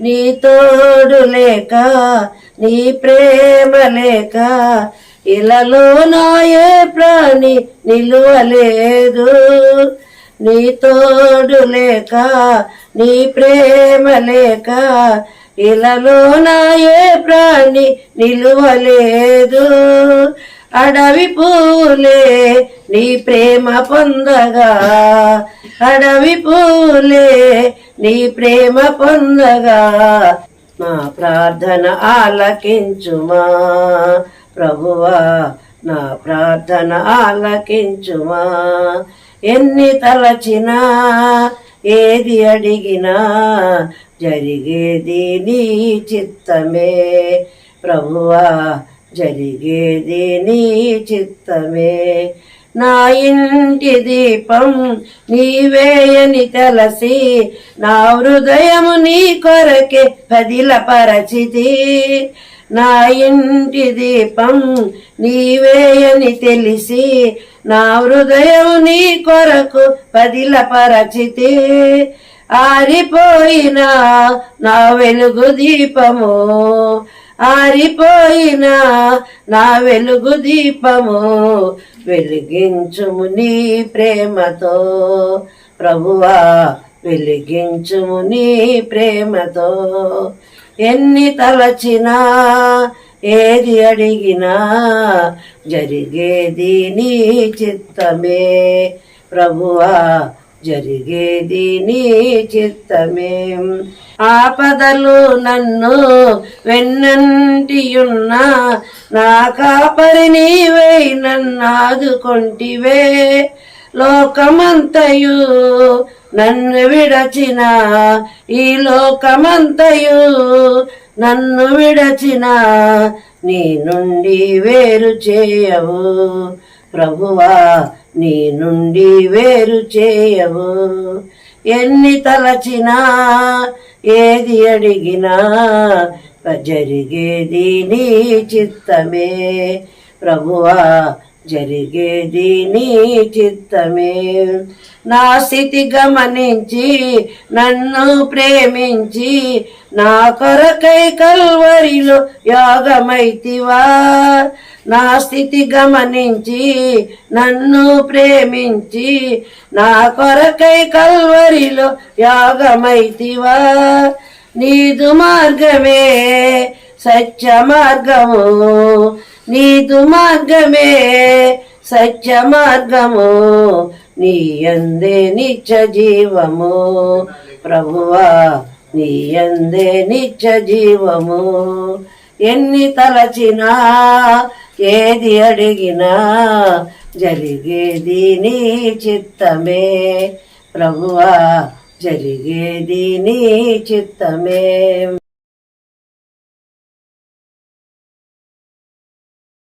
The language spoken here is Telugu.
నీ తోడు లేక నీ ప్రేమ లేక ఇలాలో నాయే ప్రాణి నిలువలేదు. నీ తోడు లేక నీ ప్రేమ లేక ఇలాలో నాయే ప్రాణి నిలువలేదు. అడవి పూలే నీ ప్రేమ పొందగా. అడవి పూలే నీ ప్రేమ పొందగా. నా ప్రార్థన ఆలకించుమా. ప్రభువా నా ప్రార్థన ఆలకించుమా. ఎన్ని తలచినా ఏది అడిగినా జరిగేది నీ చిత్తమే. ప్రభువా జరిగేది నీ చిత్తమే. నా ఇంటి దీపం నీవేయని తెలసి నా హృదయము నీ కొరకే పదిల పరచితి నా ఇంటి దీపం నీవేయని తెలిసి నా హృదయం నీ కొరకు పదిల పరచితి ఆరిపోయినా నా వెలుగు దీపము ఆరిపోయిన నా వెలుగు దీపము వెలిగించుము నీ ప్రేమతో. ప్రభువా వెలిగించుము నీ ప్రేమతో. ఎన్ని తలచినా ఏది అడిగినా జరిగేది నీ చిత్తమే. ప్రభువా జరిగేది నీ చిత్తమే. ఆపదలు నన్ను వెన్నంటియున్నా నా కాపరి నీవై నన్నాదుకొంటివే లోకమంతయు నన్ను విడచిన ఈ లోకమంతయు నన్ను విడచిన నీ నుండి వేరు చేయవు. ప్రభువా నీ నుండి వేరు చేయవు. ఎన్ని తలచినా ఏది అడిగినా జరిగేది నీ చిత్తమే. ప్రభువా జరిగేది నీ చిత్తమే. నా స్థితి గమనించి నన్ను ప్రేమించి నా కొరకై కల్వరిలో యోగమైతివా. నా స్థితి గమనించి నన్ను ప్రేమించి నా కొరకై కల్వరిలో యోగమైతివా. నీదు మార్గమే సత్య మార్గము. నీదు మార్గమే సత్య మార్గము నీ అందే నిత్య జీవము. ప్రభువా నీ అందే నిత్య జీవము. ఎన్ని తలచినా ఏది అడిగినా జరిగేది నీ చిత్తమే. ప్రభువా జరిగేది నీ చిత్తమే.